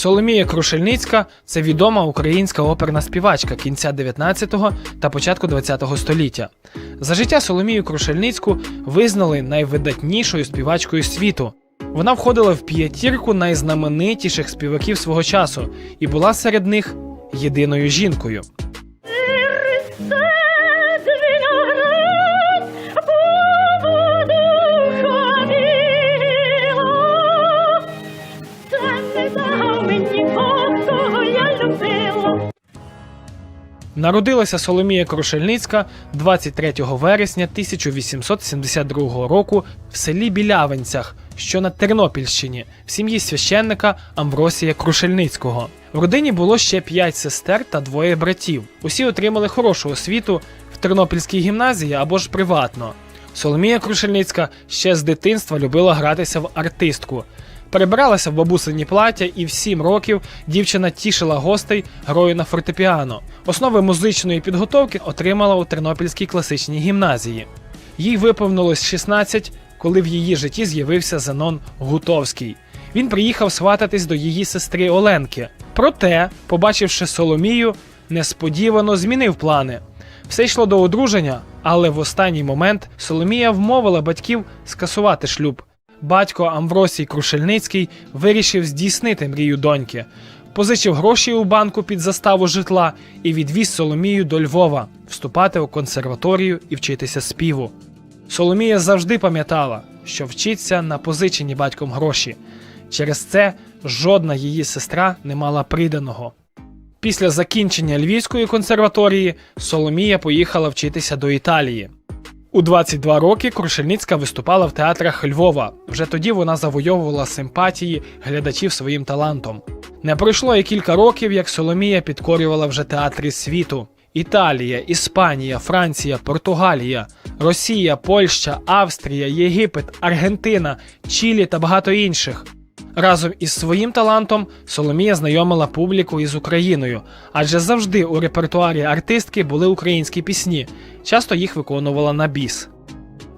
Соломія Крушельницька це відома українська оперна співачка кінця 19-го та початку 20-го століття. За життя Соломію Крушельницьку визнали найвидатнішою співачкою світу. Вона входила в п'ятірку найзнаменитіших співаків свого часу і була серед них єдиною жінкою. Народилася Соломія Крушельницька 23 вересня 1872 року в селі Білявинцях, що на Тернопільщині, в сім'ї священника Амвросія Крушельницького. В родині було ще п'ять сестер та двоє братів. Усі отримали хорошу освіту в Тернопільській гімназії або ж приватно. Соломія Крушельницька ще з дитинства любила гратися в артистку. Перебиралася в бабусині плаття, і в сім років дівчина тішила гостей грою на фортепіано. Основи музичної підготовки отримала у Тернопільській класичній гімназії. Їй виповнилось 16, коли в її житті з'явився Зенон Гутовський. Він приїхав свататись до її сестри Оленки. Проте, побачивши Соломію, несподівано змінив плани. Все йшло до одруження, але в останній момент Соломія вмовила батьків скасувати шлюб. Батько Амвросій Крушельницький вирішив здійснити мрію доньки, позичив гроші у банку під заставу житла і відвіз Соломію до Львова вступати у консерваторію і вчитися співу. Соломія завжди пам'ятала, що вчиться на позичені батьком гроші. Через це жодна її сестра не мала приданого. Після закінчення Львівської консерваторії Соломія поїхала вчитися до Італії. У 22 роки Крушельницька виступала в театрах Львова. Вже тоді вона завойовувала симпатії глядачів своїм талантом. Не пройшло і кілька років, як Соломія підкорювала вже театри світу: Італія, Іспанія, Франція, Португалія, Росія, Польща, Австрія, Єгипет, Аргентина, Чилі та багато інших. Разом із своїм талантом Соломія знайомила публіку із Україною, адже завжди у репертуарі артистки були українські пісні, часто їх виконувала на біс.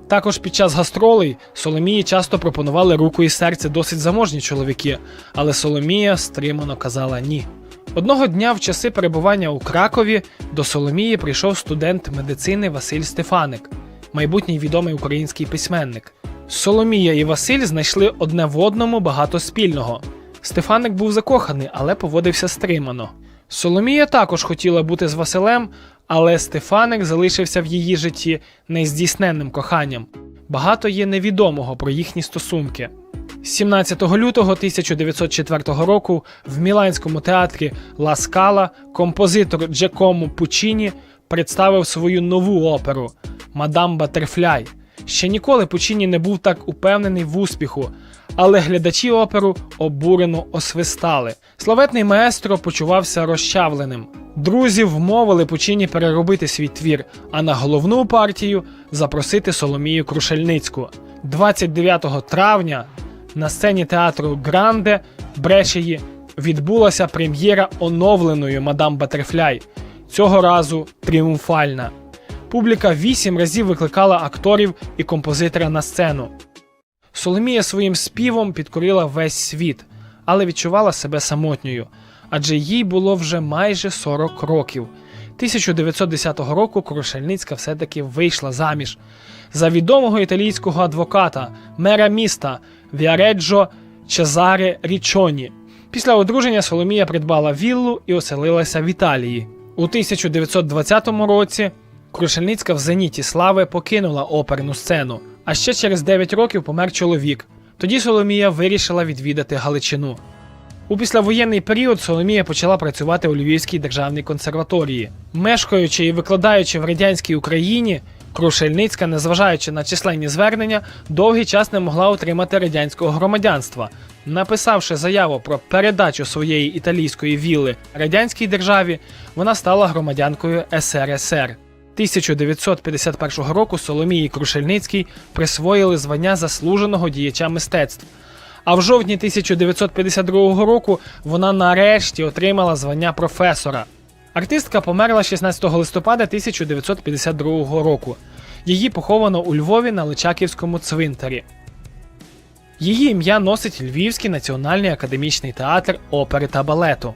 Також під час гастролей Соломії часто пропонували руку і серце досить заможні чоловіки, але Соломія стримано казала ні. Одного дня в часи перебування у Кракові до Соломії прийшов студент медицини Василь Стефаник, майбутній відомий український письменник. Соломія і Василь знайшли одне в одному багато спільного. Стефаник був закоханий, але поводився стримано. Соломія також хотіла бути з Василем, але Стефаник залишився в її житті нездійсненним коханням. Багато є невідомого про їхні стосунки. 17 лютого 1904 року в Міланському театрі Ла Скала композитор Джекому Пучіні представив свою нову оперу Мадам Батерфляй. Ще ніколи Пучіні не був так упевнений в успіху, але глядачі оперу обурено освистали. Славетний маестро почувався розчавленим. Друзі вмовили Пучіні переробити свій твір, а на головну партію запросити Соломію Крушельницьку. 29 травня на сцені театру Гранде Брешеї відбулася прем'єра оновленої Мадам Батерфляй. Цього разу тріумфальна. Публіка вісім разів викликала акторів і композитора на сцену. Соломія своїм співом підкорила весь світ, але відчувала себе самотньою, адже їй було вже майже 40 років. 1910 року Крушельницька все-таки вийшла заміж за відомого італійського адвоката, мера міста Віареджо Чезаре Річоні. Після одруження Соломія придбала віллу і оселилася в Італії. У 1920 році Крушельницька в зеніті слави покинула оперну сцену. А ще через 9 років помер чоловік. Тоді Соломія вирішила відвідати Галичину. У післявоєнний період Соломія почала працювати у Львівській державній консерваторії. Мешкаючи і викладаючи в радянській Україні, Крушельницька, незважаючи на численні звернення, довгий час не могла отримати радянського громадянства. Написавши заяву про передачу своєї італійської вілли радянській державі, вона стала громадянкою СРСР. 1951 року Соломії Крушельницькій присвоїли звання заслуженого діяча мистецтв. А в жовтні 1952 року вона нарешті отримала звання професора. Артистка померла 16 листопада 1952 року. Її поховано у Львові на Личаківському цвинтарі. Її ім'я носить Львівський національний академічний театр опери та балету.